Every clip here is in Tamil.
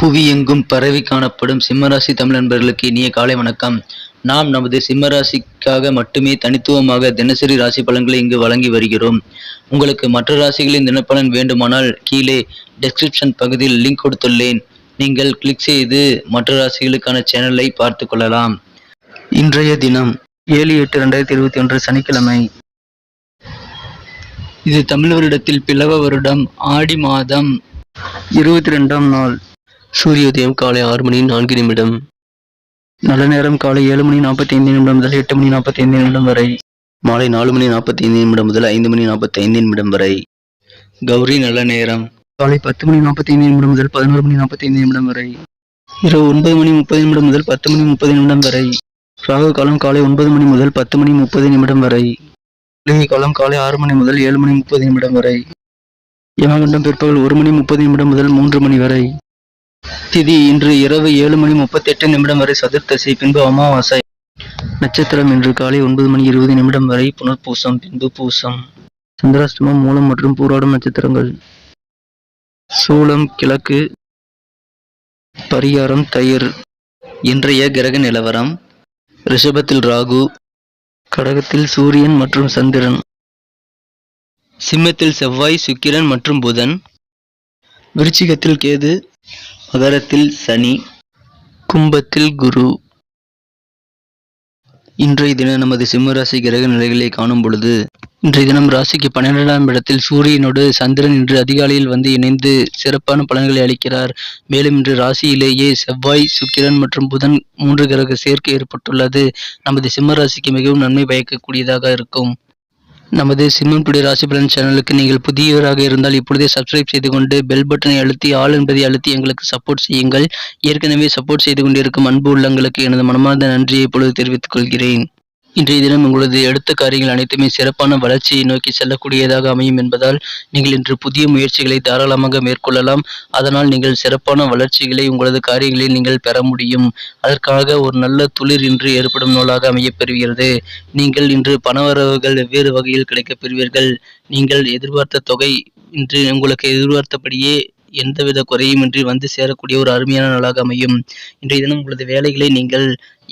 புவி எங்கும் பரவி காணப்படும் சிம்மராசி தமிழ் நண்பர்களுக்கு இனிய காலை வணக்கம். நாம் நமது சிம்மராசிக்காக மட்டுமே தனித்துவமாக தினசரி ராசி பலன்களை இங்கு வழங்கி வருகிறோம். உங்களுக்கு மற்ற ராசிகளின் தினப்பலன் வேண்டுமானால் கீழே டெஸ்கிரிப்ஷன் பகுதியில் லிங்க் கொடுத்துள்ளேன். நீங்கள் கிளிக் செய்து மற்ற ராசிகளுக்கான சேனலை பார்த்து கொள்ளலாம். இன்றைய தினம் ஏழு எட்டு ரெண்டாயிரத்தி இருபத்தி ஒன்று சனிக்கிழமை. இது தமிழ் வருடத்தில் பிளவ வருடம் ஆடி மாதம் இருபத்தி ரெண்டாம் நாள். சூரிய உதயம் காலை ஆறு மணி நான்கு நிமிடம். நல்ல நேரம் காலை ஏழு மணி நாற்பத்தி ஐந்து நிமிடம் முதல் எட்டு மணி நாற்பத்தி ஐந்து நிமிடம் வரை. மாலை நாலு மணி நாற்பத்தி ஐந்து நிமிடம் முதல் ஐந்து மணி நாற்பத்தி ஐந்து நிமிடம் வரை. கௌரி நல்ல நேரம். காலை பத்து மணி நாற்பத்தி ஐந்து நிமிடம் முதல் பதினோரு மணி நாற்பத்தி ஐந்து நிமிடம் வரை. இரவு ஒன்பது மணி முப்பது நிமிடம் முதல் பத்து மணி முப்பது நிமிடம் வரை. ராகு காலம் காலை ஒன்பது மணி முதல் பத்து மணி முப்பது நிமிடம் வரை. குளிகை காலம் காலை ஆறு மணி முதல் ஏழு மணி முப்பது நிமிடம் வரை. யமகண்டம் பிற்பகல் ஒரு மணி முப்பது நிமிடம் முதல் மூன்று மணி வரை. திதி இன்று இரவு ஏழு மணி முப்பத்தி எட்டு நிமிடம் வரை சதுர்த்தசி பின்பு அமாவாசை. நட்சத்திரம் இன்று காலை ஒன்பது மணி இருபது நிமிடம் வரை புனர்பூசம் பின்பு பூசம். சந்திராஷ்டமம் மூலம் மற்றும் பூராடும் நட்சத்திரங்கள். சூலம் கிழக்கு பரிகாரம் தயிர். இன்றைய கிரக நிலவரம் ரிஷபத்தில் ராகு கடகத்தில் சூரியன் மற்றும் சந்திரன். சிம்மத்தில் செவ்வாய் சுக்கிரன் மற்றும் புதன். விருச்சிகத்தில் கேது மகரத்தில் சனி கும்பத்தில் குரு. இன்றைய தினம் நமது சிம்மராசி கிரக நிலைகளை காணும் பொழுது இன்றைய தினம் ராசிக்கு பன்னிரெண்டாம் இடத்தில் சூரியனோடு சந்திரன் இன்று அதிகாலையில் வந்து இணைந்து சிறப்பான பலன்களை அளிக்கிறார். மேலும் இன்று ராசியிலேயே செவ்வாய் சுக்கிரன் மற்றும் புதன் மூன்று கிரக சேர்க்கை ஏற்பட்டுள்ளது. நமது சிம்மராசிக்கு மிகவும் நன்மை பயக்கக்கூடியதாக இருக்கும். நமது சிம்மம் டுடே ராசி பலன் சேனலுக்கு நீங்கள் புதியவராக இருந்தால் இப்பொழுதே சப்ஸ்கிரைப் செய்து கொண்டு பெல் பட்டனை அழுத்தி ஆள் என்பதை அழுத்தி எங்களுக்கு சப்போர்ட் செய்யுங்கள். ஏற்கனவே சப்போர்ட் செய்து கொண்டிருக்கும் அன்பு உள்ளங்களுக்கு எனது மனமார்ந்த நன்றியை இப்பொழுது தெரிவித்துக் கொள்கிறேன். இன்றைய தினம் உங்களது எடுத்த காரியங்கள் அனைத்துமே சிறப்பான வளர்ச்சியை நோக்கி செல்லக்கூடியதாக அமையும் என்பதால் நீங்கள் இன்று புதிய முயற்சிகளை தாராளமாக மேற்கொள்ளலாம். அதனால் நீங்கள் சிறப்பான வளர்ச்சிகளை உங்களது காரியங்களில் நீங்கள் பெற முடியும். அதற்காக ஒரு நல்ல துளிர் இன்று ஏற்படும் நூலாக அமையப்பெறுகிறது நீங்கள் இன்று பணவரவுகள் வெவ்வேறு வகையில் கிடைக்கப் பெறுவீர்கள். நீங்கள் எதிர்பார்த்த தொகை இன்று உங்களுக்கு எதிர்பார்த்தபடியே எந்தவித குறையுமின்றி வந்து சேரக்கூடிய ஒரு அருமையான நாளாக அமையும். இன்றைய தினம் உங்களது வேலைகளை நீங்கள்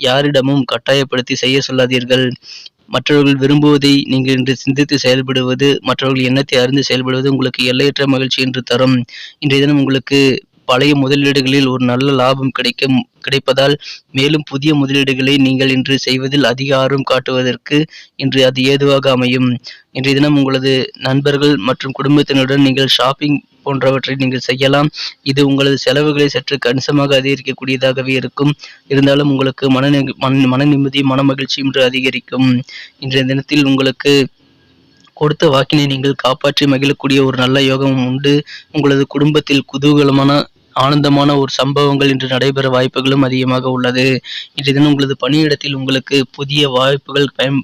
யாரிடமும் கட்டாயப்படுத்தி செய்ய சொல்லாதீர்கள். மற்றவர்கள் விரும்புவதை நீங்கள் இன்று சிந்தித்து செயல்படுவது மற்றவர்கள் எண்ணத்தை அறிந்து செயல்படுவது உங்களுக்கு எல்லையற்ற மகிழ்ச்சி என்று தரும். இன்றைய தினம் உங்களுக்கு பழைய முதலீடுகளில் ஒரு நல்ல லாபம் கிடைக்கும் கிடைப்பதால் மேலும் புதிய முதலீடுகளை நீங்கள் இன்று செய்வதில் அதிக ஆர்வம் காட்டுவதற்கு இன்று அது ஏதுவாக அமையும். இன்றைய தினம் உங்களது நண்பர்கள் மற்றும் குடும்பத்தினருடன் நீங்கள் ஷாப்பிங் போன்றவற்றை நீங்கள் செய்யலாம். இது உங்களது செலவுகளை சற்று கணிசமாக அதிகரிக்கக்கூடியதாகவே இருக்கும். இருந்தாலும் உங்களுக்கு மன மன மன நிம்மதி மன மகிழ்ச்சி இன்று அதிகரிக்கும். இன்றைய தினத்தில் உங்களுக்கு கொடுத்த வாக்கினை நீங்கள் காப்பாற்றி மகிழக்கூடிய ஒரு நல்ல யோகமும் உண்டு. உங்களது குடும்பத்தில் குதூகலமான ஆனந்தமான ஒரு சம்பவங்கள் இன்று நடைபெற வாய்ப்புகளும் அதிகமாக உள்ளது. இன்றைய தினம் உங்களது பணியிடத்தில் உங்களுக்கு புதிய வாய்ப்புகள் பயன்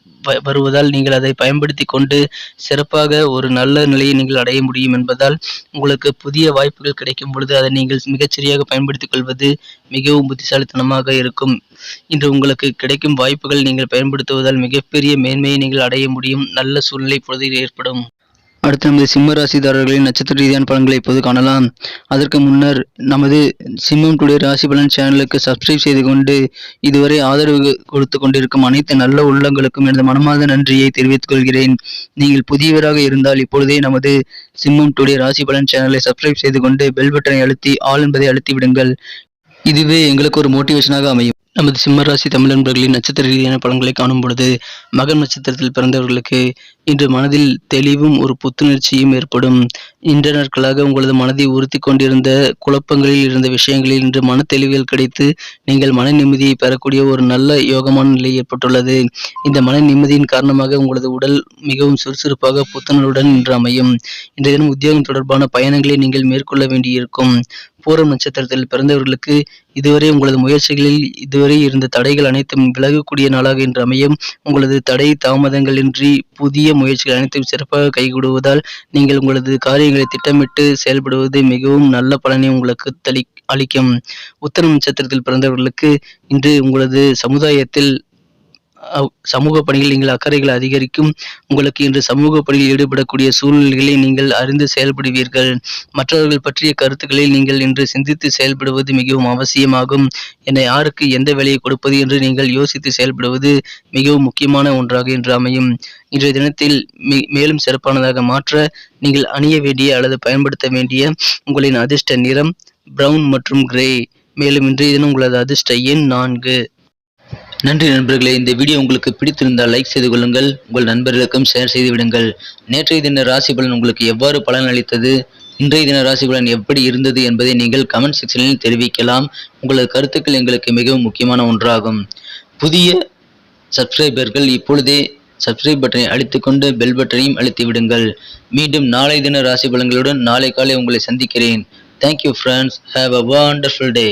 வருவதால் நீங்கள் அதை பயன்படுத்தி கொண்டு சிறப்பாக ஒரு நல்ல நிலையை நீங்கள் அடைய முடியும் என்பதால் உங்களுக்கு புதிய வாய்ப்புகள் கிடைக்கும் பொழுது அதை நீங்கள் மிகச்சரியாக பயன்படுத்திக் கொள்வது மிகவும் புத்திசாலித்தனமாக இருக்கும். இன்று உங்களுக்கு கிடைக்கும் வாய்ப்புகள் நீங்கள் பயன்படுத்துவதால் மிகப்பெரிய மேன்மையை நீங்கள் அடைய முடியும். நல்ல சூழ்நிலை பொழுது ஏற்படும். அடுத்து நமது சிம்ம ராசிதாரர்களின் நட்சத்திர ரீதியான பலன்களை இப்போது காணலாம். அதற்கு முன்னர் நமது சிம்மம் டுடே ராசி பலன் சேனலுக்கு சப்ஸ்கிரைப் செய்து கொண்டு இதுவரை ஆதரவு கொடுத்து கொண்டிருக்கும் அனைத்து நல்ல உள்ளங்களுக்கும் எனது மனமார்ந்த நன்றியை தெரிவித்துக் கொள்கிறேன். நீங்கள் புதியவராக இருந்தால் இப்பொழுதே நமது சிம்மம் டுடே ராசி பலன் சேனலை சப்ஸ்கிரைப் செய்து கொண்டு பெல் பட்டனை அழுத்தி ஆள் என்பதை அழுத்தி விடுங்கள். இதுவே எங்களுக்கு ஒரு மோட்டிவேஷனாக அமையும். நமது சிம்மராசி தமிழ் நண்பர்களின் நட்சத்திர ரீதியான பலன்களை காணும் பொழுது மகன் நட்சத்திரத்தில் பிறந்தவர்களுக்கு இன்று மனதில் தெளிவும் ஒரு புத்துணர்ச்சியும் ஏற்படும். இன்ற நாட்களாக உங்களது மனதை உறுத்தி கொண்டிருந்த குழப்பங்களில் இருந்த விஷயங்களில் இன்று மன தெளிவுகள் கிடைத்து நீங்கள் மன நிம்மதியை பெறக்கூடிய ஒரு நல்ல யோகமான நிலை ஏற்பட்டுள்ளது. இந்த மன நிம்மதியின் காரணமாக உங்களது உடல் மிகவும் சுறுசுறுப்பாக புத்துணர்வுடன் இன்று அமையும். இன்றைய தினம் உத்தியோகம் தொடர்பான பயணங்களை நீங்கள் மேற்கொள்ள வேண்டியிருக்கும். பூரம் நட்சத்திரத்தில் பிறந்தவர்களுக்கு இதுவரை உங்களது முயற்சிகளில் இதுவரை இருந்த தடைகள் அனைத்தும் விலகக்கூடிய நாளாக இன்று அமையும். உங்களது தடை தாமதங்களின்றி புதிய முயற்சிகள் அனைத்தும் சிறப்பாக கைகூடுவதால் நீங்கள் உங்களது வேலைகளை திட்டமிட்டு செயல்படுவது மிகவும் நல்ல பலனை உங்களுக்கு தளி அளிக்கும். உத்தரம் நட்சத்திரத்தில் பிறந்தவர்களுக்கு இன்று உங்களது சமுதாயத்தில் சமூக பணியில் நீங்கள் அக்கறைகள் அதிகரிக்கும். உங்களுக்கு இன்று சமூக பணியில் ஈடுபடக்கூடிய சூழ்நிலைகளை நீங்கள் அறிந்து செயல்படுவீர்கள். மற்றவர்கள் பற்றிய கருத்துக்களில் நீங்கள் இன்று சிந்தித்து செயல்படுவது மிகவும் அவசியமாகும். என்னை யாருக்கு எந்த வேலையை கொடுப்பது என்று நீங்கள் யோசித்து செயல்படுவது மிகவும் முக்கியமான ஒன்றாக இன்று அமையும். இன்றைய தினத்தில் மே- மேலும் சிறப்பானதாக மாற்ற நீங்கள் அணிய வேண்டிய அல்லது பயன்படுத்த வேண்டிய உங்களின் அதிர்ஷ்ட நிறம் பிரவுன் மற்றும் கிரே மேலும் இன்றைய தினம் உங்களது அதிர்ஷ்ட எண் நான்கு. நன்றி நண்பர்களே இந்த வீடியோ உங்களுக்கு பிடித்திருந்தால் லைக் செய்து கொள்ளுங்கள் உங்கள் நண்பர்களுக்கும் ஷேர் செய்து விடுங்கள். நேற்றைய தின ராசி பலன் உங்களுக்கு எவ்வாறு பலன் அளித்தது? இன்றைய தின ராசி பலன் எப்படி இருந்தது என்பதை நீங்கள் கமெண்ட் செக்ஷனில் தெரிவிக்கலாம். உங்களது கருத்துக்கள் எங்களுக்கு மிகவும் முக்கியமான ஒன்றாகும். புதிய சப்ஸ்கிரைபர்கள் இப்பொழுதே சப்ஸ்கிரைப் பட்டனை அழுத்திக்கொண்டு பெல் பட்டனையும் அழுத்தி விடுங்கள். மீண்டும் நாளை தின ராசி பலன்களுடன் நாளை காலை உங்களை சந்திக்கிறேன். Thank you friends have a wonderful day